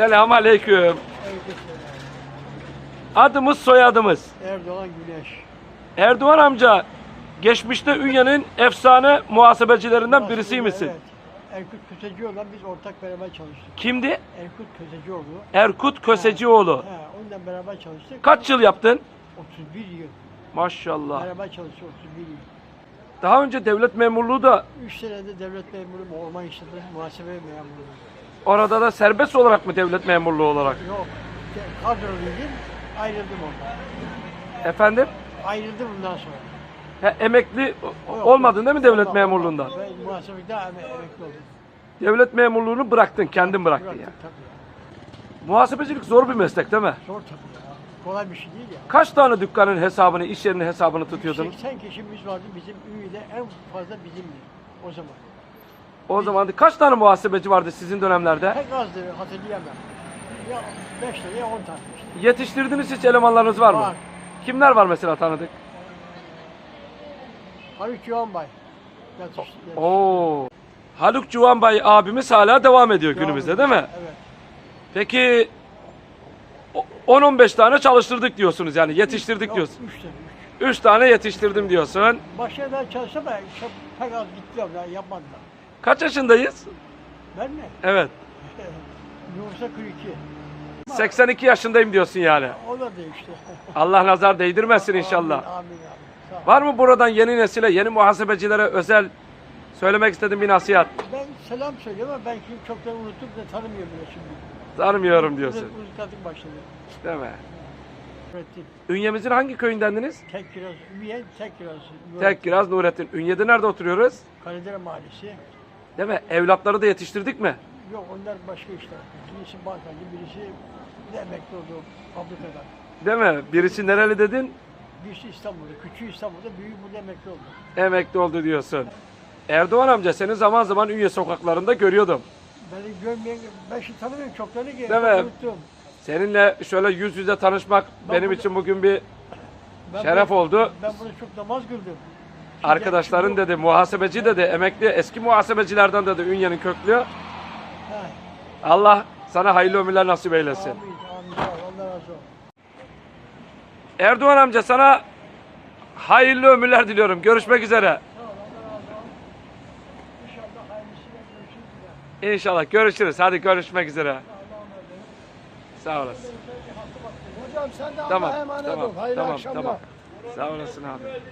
Selam aleyküm. Adımız soyadımız. Erdoğan Güneş. Erdoğan amca geçmişte Ünye'nin efsane muhasebecilerinden birisi misin? Evet. Erkut Kösecioğlu'la biz ortak beraber çalıştık. Kimdi? Erkut Kösecioğlu. Erkut Kösecioğlu. He, onunla beraber çalıştık. Kaç yıl yaptın? 31 yıl. Maşallah. Beraber çalıştık 31 yıl. Daha önce devlet memurluğu da 3 senede devlet memuru, orman işletmesi, muhasebe memuru. Orada da serbest olarak mı devlet memurluğu olarak? Yok, işte kadroluyum, ayrıldım oradan. Efendim? Ayrıldım bundan sonra. He, emekli Yok, olmadın değil mi devlet Yok, memurluğundan? Ben muhasebede em- emekli oldum. Devlet memurluğunu bıraktın, kendin bıraktın Bıraktık ya. tabii ya. Muhasebecilik zor bir meslek değil mi? Zor tabii ya. Kolay bir şey değil ya. Kaç tane dükkanın hesabını, iş yerinin hesabını tutuyordunuz? 80 kişimiz vardı bizim üyede en fazla bizimdi o zaman. O zaman da kaç tane muhasebeci vardı sizin dönemlerde? Pek azdı hatırlayamam. Ya 5 tane ya 10 tane işte. Yetiştirdiğiniz hiç elemanlarınız var mı? Var. Kimler var mesela tanıdık? Haluk. Yatış, yatış. Oo. Haluk Cuvanbay abimiz hala devam ediyor günümüzde değil mi? Evet. Peki o- 10-15 tane çalıştırdık diyorsunuz yani yetiştirdik Yok, diyorsun. Üç tane. üç. 3 tane yetiştirdim diyorsun. Başka ben çalışsam da çok pek az gittiler ya yapmadılar. Kaç yaşındayız? Ben mi? Evet. Yoksa 42. 82 yaşındayım diyorsun yani. O da değişti. Allah nazar değdirmesin inşallah. Amin amin. amin. Var mı buradan yeni nesile, yeni muhasebecilere özel söylemek istediğin bir nasihat? Ben selam söylüyorum ama ben şimdi çoktan unuttum da tanımıyorum bile şimdi. Tanımıyorum diyorsun. Unutkadık başladı. Değil mi? Nurettin. Ünyemizin hangi köyündendiniz? Tek kiraz, üye tek kiraz. Tek Kiraz Nurettin. Ünye'de nerede oturuyoruz? Kaledere Mahallesi. Değil mi? Evlatları da yetiştirdik mi? Yok onlar başka işler. Birisi bankacı, birisi de emekli oldu fabrikadan. Değil mi? Birisi nereli dedin? Birisi İstanbul'da, küçüğü İstanbul'da, büyüğü burada emekli oldu. Emekli oldu diyorsun. Erdoğan amca seni zaman zaman Ünye sokaklarında görüyordum. Beni görmeyen, ben şimdi tanımıyorum çoklarını ki. Değil mi? Unuttum. Seninle şöyle yüz yüze tanışmak Ben benim burada- için bugün bir Ben şeref burada- oldu. Ben burada çok namaz kıldım. Arkadaşların dedi, muhasebeci dedi, emekli eski muhasebecilerden dedi Ünye'nin köklü. Allah sana hayırlı ömürler nasip eylesin. Amin, amin. Sağ ol, Allah razı olsun. Erdoğan amca sana hayırlı ömürler diliyorum. Görüşmek üzere. Sağ ol, Allah razı olsun. İnşallah hayırlısıyla görüşürüz. ya. İnşallah görüşürüz. Hadi görüşmek üzere. Allah'a emanet. Sağ olasın. Hocam sen de Tamam. Allah'a emanet Tamam. ol. Hayırlı Tamam. akşamlar. Tamam. Sağ olasın abi.